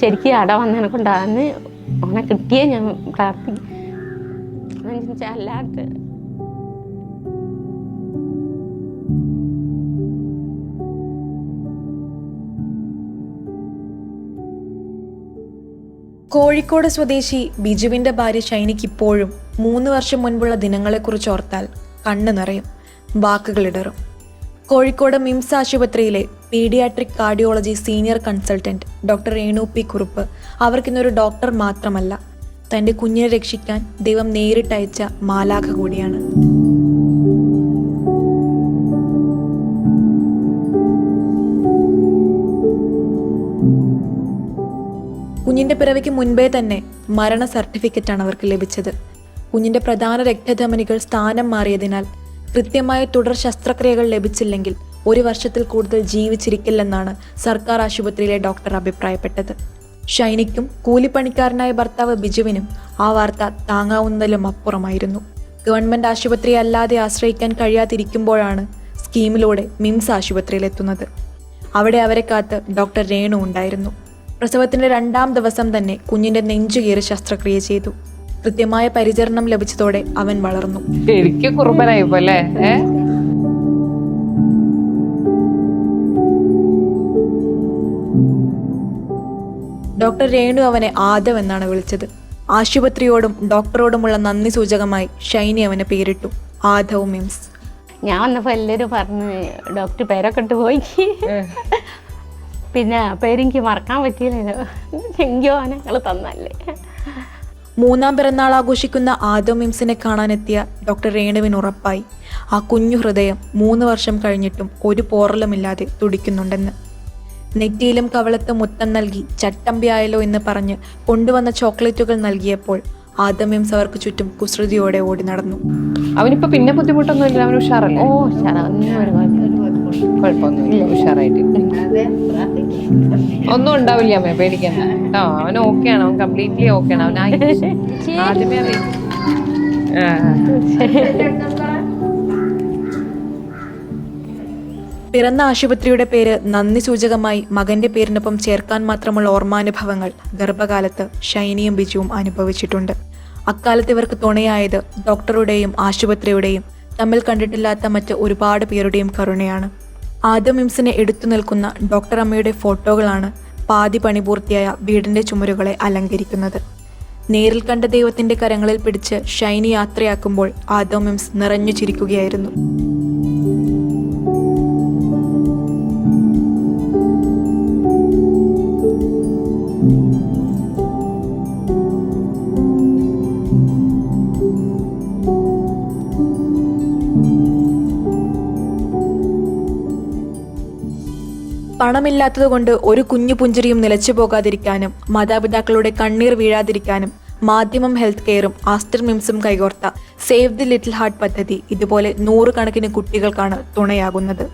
ശരിക്കും അട വന്നതിനെ കൊണ്ടാന്ന് ഓനെ കിട്ടിയേ ഞാൻ പ്രാർത്ഥിക്കും അല്ലാത്ത കോഴിക്കോട് സ്വദേശി ബിജുവിന്റെ ഭാര്യ ഷൈനിക്ക് ഇപ്പോഴും മൂന്ന് വർഷം മുൻപുള്ള ദിനങ്ങളെക്കുറിച്ച് ഓർത്താൽ കണ്ണു നിറയും വാക്കുകളിടറും കോഴിക്കോട് മിംസ് ആശുപത്രിയിലെ pediatric cardiology senior consultant doctor Renu P Kurup അവർക്കിന്നൊരു doctor മാത്രമല്ല തന്റെ കുഞ്ഞിനെ രക്ഷിക്കാൻ ദൈവം നേരിട്ടയച്ച മാലാഖ കൂടിയാണ്. കുഞ്ഞിന്റെ പിറവിക്ക് മുൻപേ തന്നെ മരണ സർട്ടിഫിക്കറ്റാണ് അവർക്ക് ലഭിച്ചത്. കുഞ്ഞിന്റെ പ്രധാന രക്തധമനികൾ സ്ഥാനം മാറിയതിനാൽ കൃത്യമായ തുടർ ശസ്ത്രക്രിയകൾ ലഭിച്ചില്ലെങ്കിൽ ഒരു വർഷത്തിൽ കൂടുതൽ ജീവിച്ചിരിക്കില്ലെന്നാണ് സർക്കാർ ആശുപത്രിയിലെ ഡോക്ടർ അഭിപ്രായപ്പെട്ടത്. ഷൈനിക്കും കൂലിപ്പണിക്കാരനായ ഭർത്താവ് ബിജുവിനും ആ വാർത്ത താങ്ങാവുന്നതിലും അപ്പുറമായിരുന്നു. ഗവൺമെന്റ് ആശുപത്രി അല്ലാതെ ആശ്രയിക്കാൻ കഴിയാതിരിക്കുമ്പോഴാണ് സ്കീമിലൂടെ മിംസ് ആശുപത്രിയിലെത്തുന്നത്. അവിടെ അവരെ കാത്ത് ഡോക്ടർ രേണു ഉണ്ടായിരുന്നു. പ്രസവത്തിന്റെ രണ്ടാം ദിവസം തന്നെ കുഞ്ഞിന്റെ നെഞ്ചുകീറി ശസ്ത്രക്രിയ ചെയ്തു. കൃത്യമായ പരിചരണം ലഭിച്ചതോടെ അവൻ വളർന്നു. ശരിക്കും കുറുമ്പനായിപ്പോ പോലെ ഡോക്ടർ രേണു അവനെ ആദവ് എന്നാണ് വിളിച്ചത്. ആശുപത്രിയോടും ഡോക്ടറോടുമുള്ള നന്ദി സൂചകമായി ഷൈനി അവനെ പേരിട്ടു. ആദവ് മിംസ്. ഞാൻ വന്നപ്പോൾ എല്ലാവരും പറഞ്ഞു ഡോക്ടർ പേരൊക്കെ ഇട്ട് പോയി. പിന്നെ പേരെനിക്ക് മറക്കാൻ പറ്റിയില്ലല്ലോ എങ്കിയോ ഞങ്ങൾ തന്നല്ലേ. മൂന്നാം പിറന്നാൾ ആഘോഷിക്കുന്ന ആദം മിംസിനെ കാണാനെത്തിയ ഡോക്ടർ രേണുവിന് ഉറപ്പായി. ആ കുഞ്ഞു ഹൃദയം മൂന്ന് വർഷം കഴിഞ്ഞിട്ടും ഒരു പോറലുമില്ലാതെ തുടിക്കുന്നുണ്ടെന്ന്. നെറ്റിയിലും കവളത്തും മുത്തം നൽകി ചട്ടമ്പിയായല്ലോ എന്ന് പറഞ്ഞ് കൊണ്ടുവന്ന ചോക്ലേറ്റുകൾ നൽകിയപ്പോൾ ആദമ്യംസ് മിംസ് അവർക്ക് ചുറ്റും കുസൃതിയോടെ ഓടി നടന്നു. അവനിപ്പോ പിന്നെ ബുദ്ധിമുട്ടൊന്നുമില്ല അവൻ ഉഷാറല്ലേ? ഓ ഉഷാറ. കുഴപ്പമൊന്നുമില്ല ഉഷാറായിട്ട് ഒന്നും ഉണ്ടാവില്ല അമ്മേ പേടിക്കണ്ട. കേട്ടോ അവൻ ആണ്. അവൻ കംപ്ലീറ്റ്ലി ഓക്കെയാണ് അവൻ ആദ്യമേ പിറന്ന ആശുപത്രിയുടെ പേര് നന്ദി സൂചകമായി മകന്റെ പേരിനൊപ്പം ചേർക്കാൻ മാത്രമുള്ള ഓർമാനുഭവങ്ങൾ ഗർഭകാലത്ത് ഷൈനിയും ബിജുവും അനുഭവിച്ചിട്ടുണ്ട്. അക്കാലത്ത് ഇവർക്ക് തുണയായത് ഡോക്ടറുടെയും ആശുപത്രിയുടെയും തമ്മിൽ കണ്ടിട്ടില്ലാത്ത മറ്റ് ഒരുപാട് പേരുടെയും കരുണയാണ്. ആദ്യ മിംസിനെ എടുത്തു നിൽക്കുന്ന ഡോക്ടർ അമ്മയുടെ ഫോട്ടോകളാണ് പാതി പണി പൂർത്തിയായ വീടിന്റെ ചുമരുകളെ അലങ്കരിക്കുന്നത്. നേരിൽ കണ്ട ദൈവത്തിന്റെ കരങ്ങളിൽ പിടിച്ച് ഷൈനി യാത്രയാക്കുമ്പോൾ ആദോ മിംസ് നിറഞ്ഞു ചിരിക്കുകയായിരുന്നു. പണമില്ലാത്തതുകൊണ്ട് ഒരു കുഞ്ഞു പുഞ്ചിരിയും നിലച്ചു പോകാതിരിക്കാനും മാതാപിതാക്കളുടെ കണ്ണീർ വീഴാതിരിക്കാനും മാധ്യമം ഹെൽത്ത് കെയറും ആസ്റ്റർ മിംസും കൈകോർത്ത സേവ് ദി ലിറ്റിൽ ഹാർട്ട് പദ്ധതി. ഇതുപോലെ നൂറുകണക്കിന് കുട്ടികൾക്കാണ് തുണയാകുന്നത്.